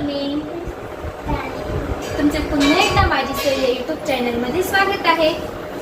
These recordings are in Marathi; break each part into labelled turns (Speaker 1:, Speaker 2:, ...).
Speaker 1: मॉर्निंग तुमचे पुन्हा एकदा माझी सर यूट्यूब चॅनलमध्ये स्वागत आहे.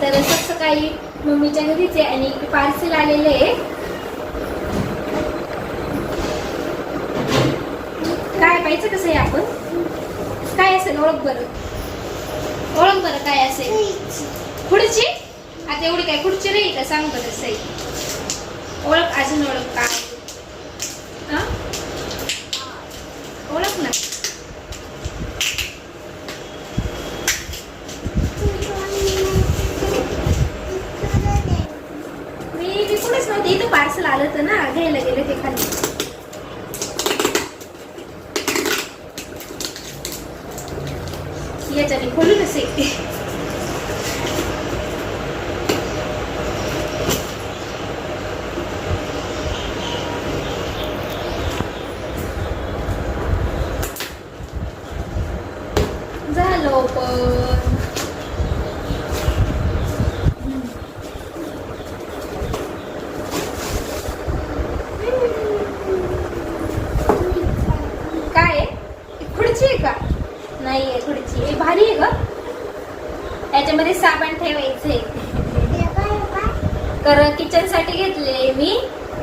Speaker 1: तर असं सकाळी मम्मीच्या घरीचे आणि पार्सल आलेले आहे. काय पाहिजे कसं आहे आपण? काय असेल? ओळख बरं. ओळख बरं काय असेल? खुर्ची? आता एवढी काय खुर्ची नाही का? सांग बरं सही ओळख अजून ओळख काय हा ओळख ना मी मी कुठेच नव्हते. इथं पार्सल आलं होतं ना घ्यायला गेलं ते खाली. ओपन. काय? खुर्ची आहे का? नाही आहे खुर्ची. हे भारी आहे का याच्यामध्ये साबण ठेवायचे. तर किचनसाठी घेतलेले मी.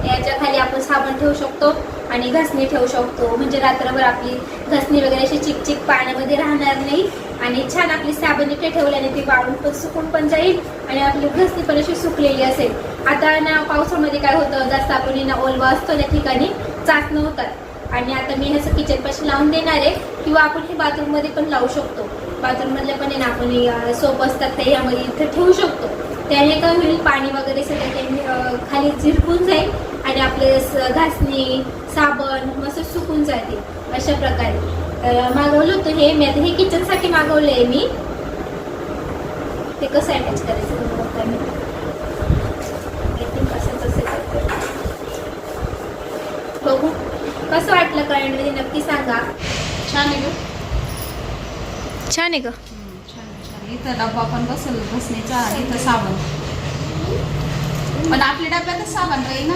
Speaker 1: याच्या खाली आपण साबण ठेवू शकतो आणि घासणी ठेवू शकतो. म्हणजे रात्रभर आपली घासणी वगैरे अशी चिकचिक पाण्यामध्ये राहणार नाही. आणि छान आपली साबण इथे ठेवल्याने ती वाळून पण सुकून पण जाईल आणि आपली घसणी पण अशी सुकलेली असेल. आता ना पावसामध्ये काय होतं जास्त आपण ना ओलवा असतो त्या ठिकाणी चाचणं होतात आणि आता मी असं किचन पाशी लावून देणार आहे किंवा आपण हे बाथरूममध्ये पण लावू शकतो. बाथरूममधले पण आहे ना आपण सोप असतात ते यामध्ये इथे ठेवू शकतो. त्याने काय होईल पाणी वगैरे सगळं त्याने खाली झिरकून जाईल आणि आपले स- घासणी साबण मस्त सुकून जाते अशा प्रकारे. मागवलं होतं हे. मी आता हे किचनसाठी मागवलं आहे मी. ते कसं अटॅच करायचं ते बघता मी. I think असंच असेल काहीतरी. बघू. कसं वाटलं कळणमध्ये नक्की सांगा.
Speaker 2: छान आहे ग.
Speaker 1: छान आहे का.
Speaker 2: इथं डब्बा पण बसेल बसण्याचा इथं साबण. पण आपल्या डब्यातच साबण राहील ना?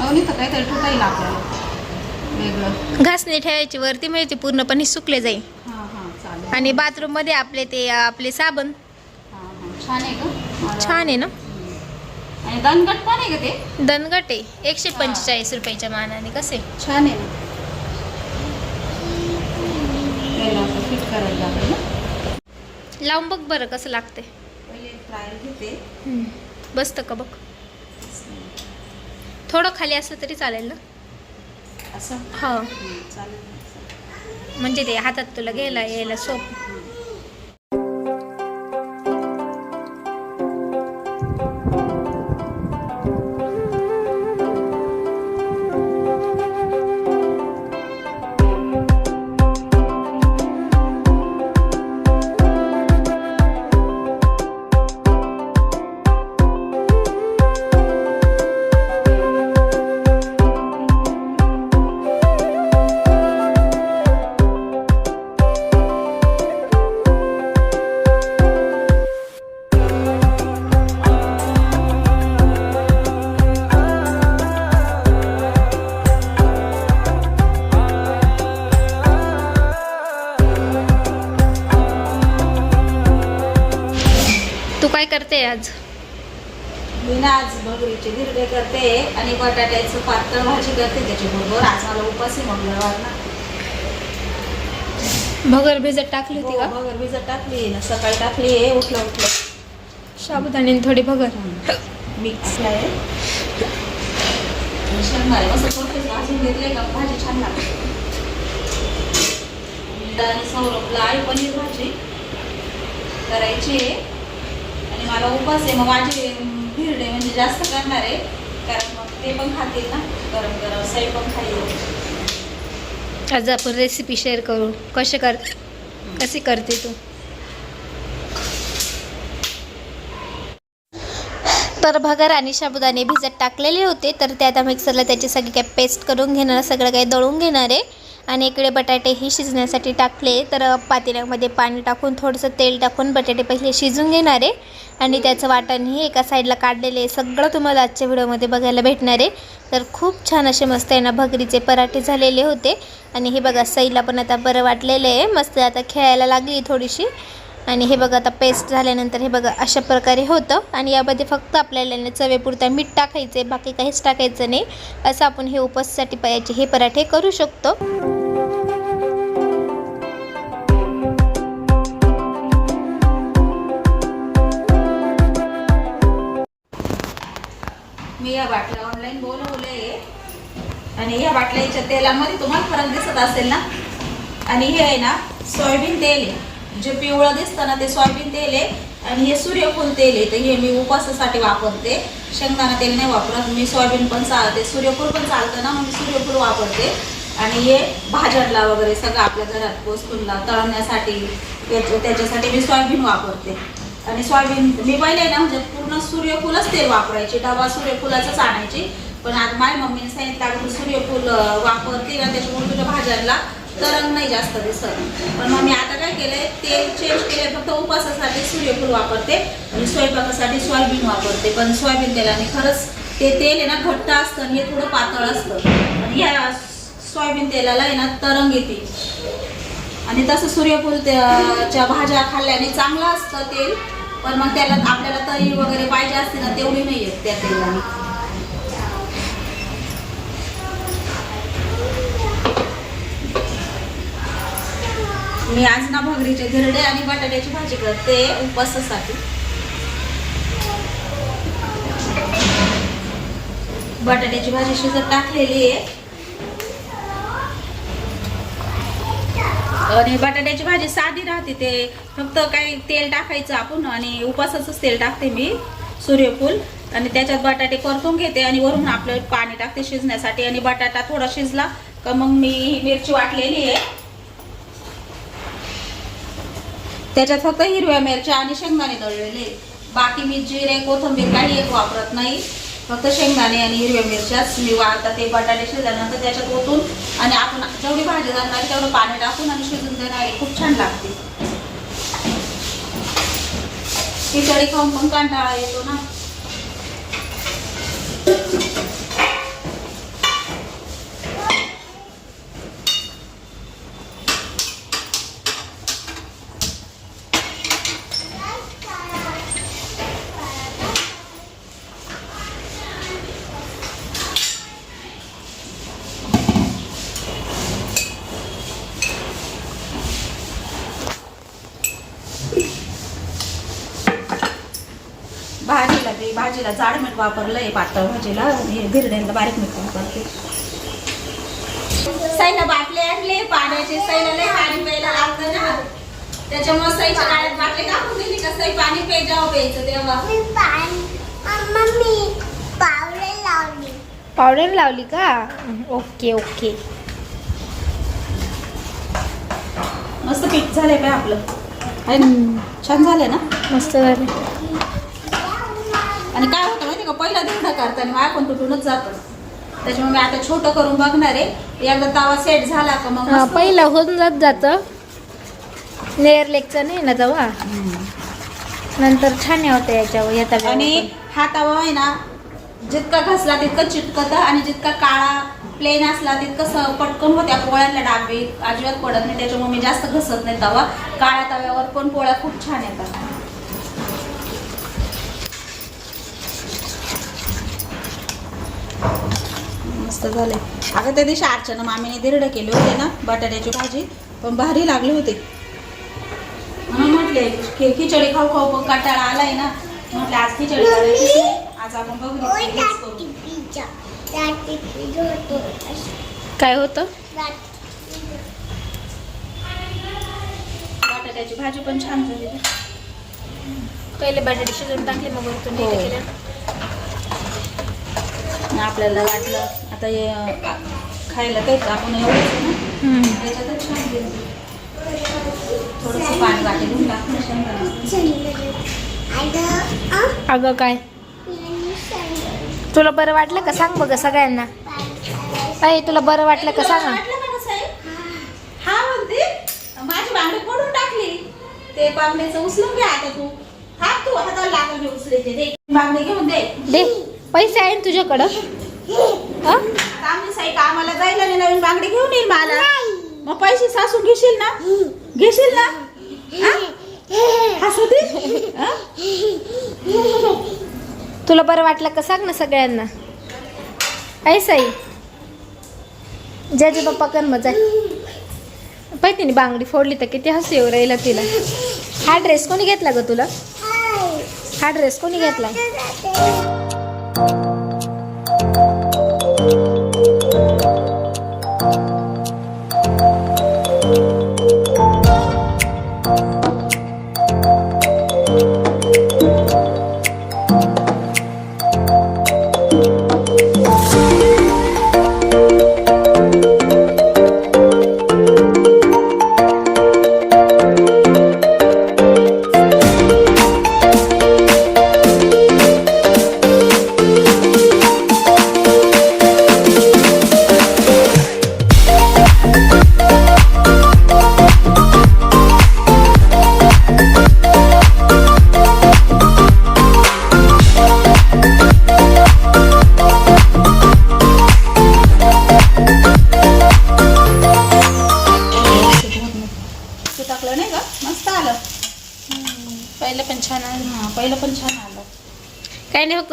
Speaker 2: अहो इथं काहीतरी ठेवता आपल्याला वेगळं.
Speaker 1: घासणी ठेवायची वरती म्हणजे ते पूर्णपणे सुकले जाईल.
Speaker 2: हां हां चालेल.
Speaker 1: आणि बाथरूममध्ये आपले ते आपले साबण.
Speaker 2: हां हां. छान आहे
Speaker 1: छान आहे ना.
Speaker 2: आणि दणकट पण आहे का ते?
Speaker 1: दणगट आहे. एकशे पंचेचाळीस रुपयाच्या मानाने कसे?
Speaker 2: छान आहे फिट करायला लागेल
Speaker 1: लावून बघ बरं कसं लागते
Speaker 2: पहिले ट्रायल घेते.
Speaker 1: बसतं का बघ? थोडं खाली असलं तरी चालेल ना?
Speaker 2: असं?
Speaker 1: हो.
Speaker 2: चालेल
Speaker 1: म्हणजे ते हातात तुला घ्यायला यायला सोप. करते आज?
Speaker 2: मी ना आज भगरीचे धिरडे करते आणि बटाट्याचं पातळ भाजी करते त्याच्याबरोबर आज मला उपास आहे मंगळवार ना
Speaker 1: भगर भिजत टाकली होती
Speaker 2: हो,
Speaker 1: का
Speaker 2: भगर भिजत टाकली ना सकाळी टाकली आहे उठलं उठलं.
Speaker 1: साबुदाणे थोडी भगर.
Speaker 2: मिक्स आहे. भाजून घेतले का? भाजी छान लागते. आणि सौरभला आई पनीर भाजी करायची आहे. मला उपास आहे मग माझे भिरडे म्हणजे जास्त करणार आहे. कारण मग ते पण खातील ना गरम गरम साई पण खाईल.
Speaker 1: आज आपण रेसिपी शेअर करू. कसे कर कशी करते तू? तर भगर आणि साबुदाणे भिजत टाकलेले होते तर ते आता मिक्सरला त्याची सगळी काय पेस्ट करून घेणार सगळं काही दळून घेणार आहे. आणि इकडे बटाटे ही शिजण्यासाठी टाकले. तर पातेल्यामध्ये पाणी टाकून थोडंसं तेल टाकून बटाटे पहिले शिजून घेणार आहे. आणि त्याचं वाटणही एका साईडला काढलेले आहे. सगळं तुम्हाला आजच्या व्हिडिओमध्ये बघायला भेटणार आहे. तर खूप छान असे मस्त आहे ना भगरीचे पराठे झालेले होते. आणि हे बघा सईला पण आता बरं वाटलेलं आहे. मस्त आता खेळायला लागली थोडीशी. आणि हे बघा आता पेस्ट झाल्यानंतर हे बघा अशा प्रकारे होतं. आणि यामध्ये फक्त आपल्याला चवेपुरता मीठ टाकायचं आहे बाकी काहीच टाकायचं नाही. असं आपण हे उपवासासाठी पायाचे हे पराठे करू शकतो.
Speaker 2: मी या बाटल्या ऑनलाईन बोलवले आणि या बाटल्याच्या तेलामध्ये तुम्हाला फरक दिसत असेल ना? आणि हे आहे ना सोयाबीन तेल आहे. जे पिवळं दिसतं ना ते सोयाबीन तेल आहे आणि हे सूर्यफूल तेल आहे तर हे मी उपवासासाठी वापरते. शेंगदाणा तेल नाही वापरत मी सोयाबीन पण चालते. सूर्यफूल पण चालतं ना मग सूर्यफूल वापरते. आणि हे भाजणला वगैरे सगळं आपल्या घरात वस्तूंना तळण्यासाठी त्याच्यासाठी मी सोयाबीन वापरते. आणि सोयाबीन मी पहिले ना म्हणजे पूर्ण सूर्यफूलच तेल वापरायचे. डबा सूर्यफुलाचंच आणायची. पण आज माझ्या मम्मीने सांगितलं अगदी सूर्यफूल वापरते ना त्याच्यामुळे तुझ्या भाज्यांना तरंग नाही जास्त दिसत. पण मग मी आता काय केलंय तेल चेंज केले फक्त उपासासाठी सूर्यफूल वापरते आणि स्वयंपाकासाठी सोयाबीन वापरते. पण सोयाबीन तेलाने खरंच ते तेल आहे ना घट्ट असतं आणि हे थोडं पातळ असतं. आणि ह्या सोयाबीन तेलाला आहे ना तरंग येते. आणि तसं सूर्यफूल च्या भाज्या खाल्ल्याने चांगलं असतं तेल पण मग त्याला आपल्याला तरी वगैरे पाहिजे असते ना तेवढी नाही येत त्या तेलाने. मी आज ना भाकरीचे धिरडे आणि बटाट्याची भाजी करते उपवासासाठी. बटाट्याची भाजी शिजत टाकलेली आहे. आणि बटाट्याची भाजी साधी राहते ते. फक्त काही तेल टाकायचं आपण आणि उपासाचंच तेल टाकते मी सूर्यफूल. आणि त्याच्यात बटाटे परतून घेते आणि वरून आपलं पाणी टाकते शिजण्यासाठी. आणि बटाटा थोडा शिजला का मग मी मिरची वाटलेली आहे. त्याच्यात फक्त हिरव्या मिरच्या आणि शेंगदाणे दळलेले बाकी मी जिरे कोथिंबीर काही एक वापरत नाही. फक्त शेंगदाणे आणि हिरव्या मिरच्याच. मी वाळता ते बटाटे शिजल्यानंतर त्याच्यात ओतून आणि आपण जेवढी भाजी जाणार तेवढं पाणी टाकून आणि शिजून देणार खूप छान लागते. खिचडी खाऊन पण कंटाळा येतो ना. भाजीला जाड मीठ वापरलंय पातळ भाजीला आणि भिरड्यांना बारीक मीठ वापरते साईला बाटले आणले पाण्याचे साईला लय पाणी प्यायला लागतं ना. त्याच्यामुळे साईच्या गाड्यात बाटले टाकून दिली का? साई पाणी पे जेव्हा प्यायचं तेव्हा.
Speaker 3: मी पान मम्मी पावडर लावली.
Speaker 1: का? Okay okay.
Speaker 2: मस्त पीठ झालंय काय आपलं. आहे छान झालंय ना?
Speaker 1: मस्त झालं
Speaker 2: आणि काय होतं माहिती का? पहिला दिवडा करताना माझ्या पण तुटूनच जातं. त्याच्यामुळे मी आता छोटं करून बघणार आहे. एकदा तवा सेट झाला का मग
Speaker 1: हा,
Speaker 2: मस्त-
Speaker 1: पहिलं होऊन जात. जातं नेअर लेगचं नाही ना तेव्हा? नंतर छान होतं याच्यावर येता
Speaker 2: आणि हा तवा आहे ना जितका घसला तितकं चिटकत आणि जितका काळा प्लेन असला तितकं स- पटकन होत्या पोळ्यांना डाबी अजिबात पडत नाही त्याच्यामुळे मी जास्त घसत नाही तवा. काळ्या तव्यावर पण पोळ्या खूप छान येतात. मस्त झाले अगं त्या दिवशी अर्चना मामीने दिरडे केले होते ना बटाट्याची भाजी पण भारी लागले होते म्हणून म्हटले खि- खिचडी खाऊ खाऊ पण कंटाळा आलाय ना म्हटलं आज खिचडी करायची. आज आपण बघू
Speaker 1: काय होतं
Speaker 2: बटाट्याची भाजी पण छान झाली.
Speaker 1: पहिले बटाटे शिजवून टाकले मग वरतून हो. केलं.
Speaker 2: आपल्याला वाटलं. आता हे खायला काय आपण
Speaker 1: एवढं
Speaker 2: त्याच्यातच थोडंसं पाणी वाटेल
Speaker 1: अगं काय? तुला बरं वाटलं का? सांग बघ सगळ्यांना. अय तुला बरं वाटलं का? सांग.
Speaker 2: ते बांगड्याचं उचलून घ्या आता तू. हा तू हाताला लागून घेऊन दे.
Speaker 1: पैसे आहे ना तुझ्याकडं? हा?
Speaker 2: साई कामाला जाईल आणि नवीन बांगडी घेऊन येईल मला. मग पैसे सासून घेशील ना? घेशील ना? हा? हसू दे हा?
Speaker 1: तुला बरं वाटलं का? सांग ना सगळ्यांना. आहे साई. ज्याचे पप्पा कर मजा. पाहिजे तिने बांगडी फोडली तर किती हसू येऊ राहिला तिला. हा ड्रेस कोणी घेतला ग तुला? हा ड्रेस कोणी घेतला?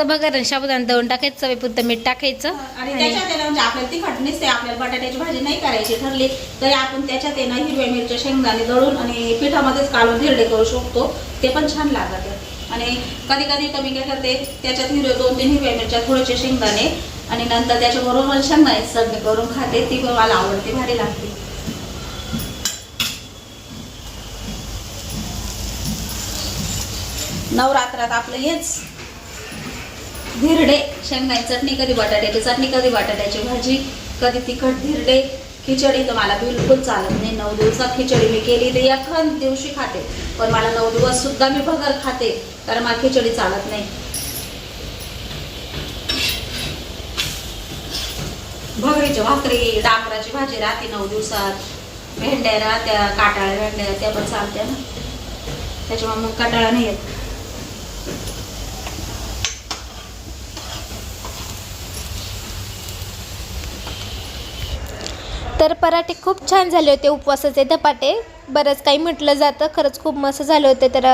Speaker 1: फक्त बघा ना दळून टाकायचं चवीपुरतं मीठ टाकायचं.
Speaker 2: आणि त्याच्यात आहे ना म्हणजे आपल्याला तिखट नसते आपल्याला बटाट्याची भाजी नाही करायची ठरली तरी आपण त्याच्यात आहे ना हिरव्या मिरच्या शेंगदाणे दळून आणि पिठामध्येच काढून धिरडे करू शकतो. ते पण छान लागत. आणि कधी कधी कमी काय करते त्याच्यात हिरवे दोन तीन हिरव्या मिरच्या थोडेसे शेंगदाणे आणि नंतर त्याच्याबरोबर मला शेंगदाणे सगळे करून खाते ती पण मला आवडते भारी लागते. नवरात्रात आपलं हेच. धिरडे शेंगदाणे चटणी कधी बटाट्याची चटणी कधी बटाट्याची भाजी कधी तिखट धिरडे खिचडी. तर मला बिलकुल चालत नाही. नऊ दिवसात खिचडी मी केली तर एखाद दिवशी खाते. पण मला नऊ दिवस सुद्धा मी भगर खाते. कारण मला खिचडी चालत नाही. भगरीची भाकरी डांगराची भाजी राहते नऊ दिवसात. भेंड्या राहत्या काटाळ्या भेंड्या त्या पण चालत्या ना. त्याच्यामुळे मग काटाळा नाही येत.
Speaker 1: तर पराठे खूप छान झाले होते उपवासाचे धपाटे. बरंच काही म्हटलं जातं खरंच खूप मस्त झालं होते. तर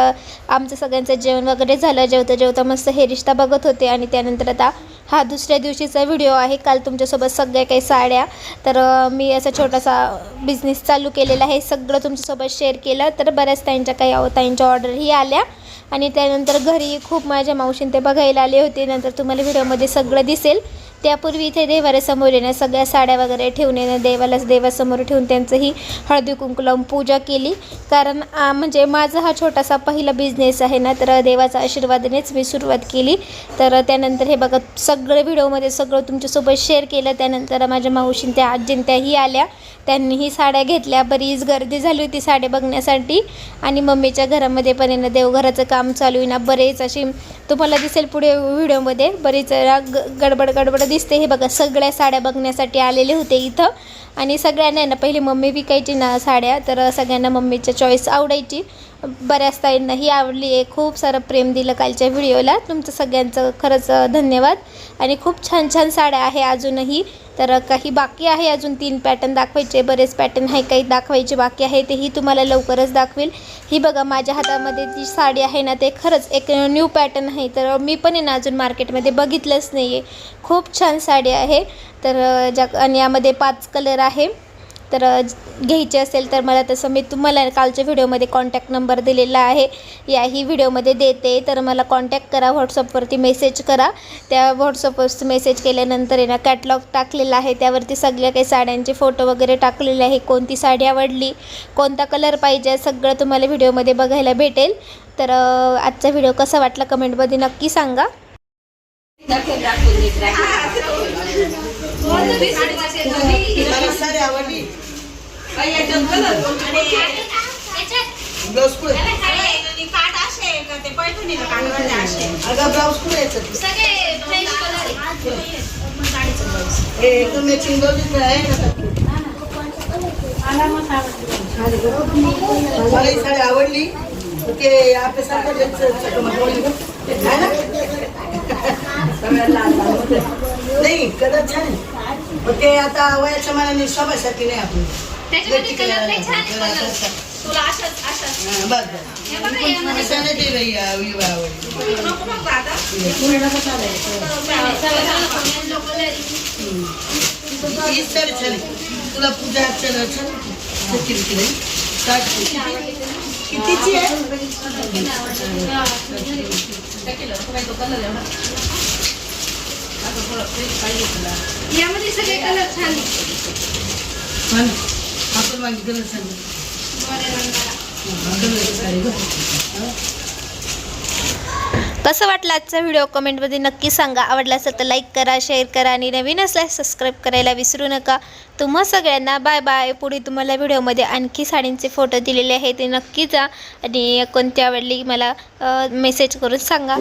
Speaker 1: आमचं सगळ्यांचं जेवण वगैरे झालं जेवता जेवता मस्त हे रिश्ता बघत होते. आणि त्यानंतर आता हा दुसऱ्या दिवशीचा व्हिडिओ आहे. काल तुमच्यासोबत सगळ्या काही साड्या. तर मी असा छोटासा बिझनेस चालू केलेला आहे. सगळं तुमच्यासोबत शेअर केलं. तर बऱ्याच ताईंच्या काही अहो, ताईंच्या ऑर्डरही आल्या. आणि त्यानंतर घरी खूप माझ्या मावशीं ते बघायला आले होते. नंतर तुम्हाला व्हिडिओमध्ये सगळं दिसेल. त्यापूर्वी इथे देवाऱ्यासमोर येणं सगळ्या साड्या वगैरे ठेवून येणं देवालाच देवासमोर ठेवून त्यांचंही हळदी कुंकू लावून पूजा केली. कारण म्हणजे माझा हा छोटासा पहिला बिझनेस आहे ना तर देवाचा आशीर्वादानेच मी सुरुवात केली. तर त्यानंतर हे बघा सगळे व्हिडिओमध्ये सगळं तुमच्यासोबत शेअर केलं. त्यानंतर माझ्या मावशीन त्या आजीन त्याही आल्या. त्यांनीही साड्या घेतल्या. बरीच गर्दी झाली होती साड्या बघण्यासाठी. आणि मम्मीच्या घरामध्ये पण येणं देवघराचं काम चालू आहे ना बरेच अशी तुम्हाला दिसेल पुढे व्हिडिओमध्ये बरीच वेळा ग गडबड गडबड दिसते. हे बघा सगळ्या साड्या बघण्यासाठी आलेले होते इथं. आणि सगळ्यांना ना पहिली मम्मी विकायची ना साड्या तर सगळ्यांना मम्मीच्या चॉईस आवडायची. बऱ्याच ताईंनाही आवडली आहे. खूप सारं प्रेम दिलं कालच्या व्हिडिओला. तुमचं सगळ्यांचं खरंच धन्यवाद. आणि खूप छान छान साड्या आहे अजूनही. तर काही बाकी आहे अजून तीन पॅटर्न दाखवायचे. बरेच पॅटर्न आहे काही दाखवायचे बाकी आहे. तेही तुम्हाला लवकरच दाखवेल. ही बघा माझ्या हातामध्ये जी साडी आहे ना ते खरंच एक न्यू पॅटर्न आहे. तर मी पण आहे ना अजून मार्केटमध्ये बघितलंच नाही आहे खूप छान साडी आहे. तर ज्या आणि यामध्ये पाच कलर आहे. तर घ्यायचे असेल तर मला तसं मी तुम्हाला कालच्या व्हिडिओमध्ये कॉन्टॅक्ट नंबर दिलेला आहे. याही व्हिडिओमध्ये देते. तर मला कॉन्टॅक्ट करा व्हॉट्सअपवरती मेसेज करा. त्या व्हॉट्सअपवरती मेसेज केल्यानंतर आहे ना कॅटलॉग टाकलेला आहे. त्यावरती सगळ्या काही साड्यांचे फोटो वगैरे टाकलेले आहे. कोणती साडी आवडली कोणता कलर पाहिजे सगळं तुम्हाला व्हिडिओमध्ये बघायला भेटेल. तर आजचा व्हिडिओ कसा वाटला कमेंटमध्ये नक्की सांगा.
Speaker 4: मला साडी आवडली ब्लाऊज कुठे
Speaker 2: काट का ते असे
Speaker 4: अगं ब्लाऊज कुठे यायचं मॅचिंग ब्लाऊज आहे ना मला ही साडी आवडली ते आपल्यासारखं आहे ना? नाही कलर छान आहे पण ते आता वयाच्या मनाने शोभासाठी नाही आपण
Speaker 5: त्याच्यामध्ये कलर नाही छान आहे कलर तुला अशाच अशाच
Speaker 4: हा, बस बस
Speaker 5: हे बघा यामध्ये
Speaker 4: असं नाही ते बाई, आ, विवाह आवडली.
Speaker 2: नको मग
Speaker 4: ही. तुला पूजा अर्चना छान किती- कितीची आहे
Speaker 5: यामध्ये सगळे कलर
Speaker 4: छान आपण मागितलं सांगितलं साडी गं.
Speaker 1: कसं वाटलं आजचा व्हिडिओ कमेंटमध्ये नक्की सांगा. आवडला असेल तर लाईक करा शेअर करा आणि नवीन असल्यास सबस्क्राईब करायला विसरू नका. तुम्हा सगळ्यांना बाय बाय पुढे तुम्हाला व्हिडिओमध्ये आणखी साडींचे फोटो दिलेले आहेत ते नक्की जा आणि कोणती आवडली मला मेसेज करून सांगा.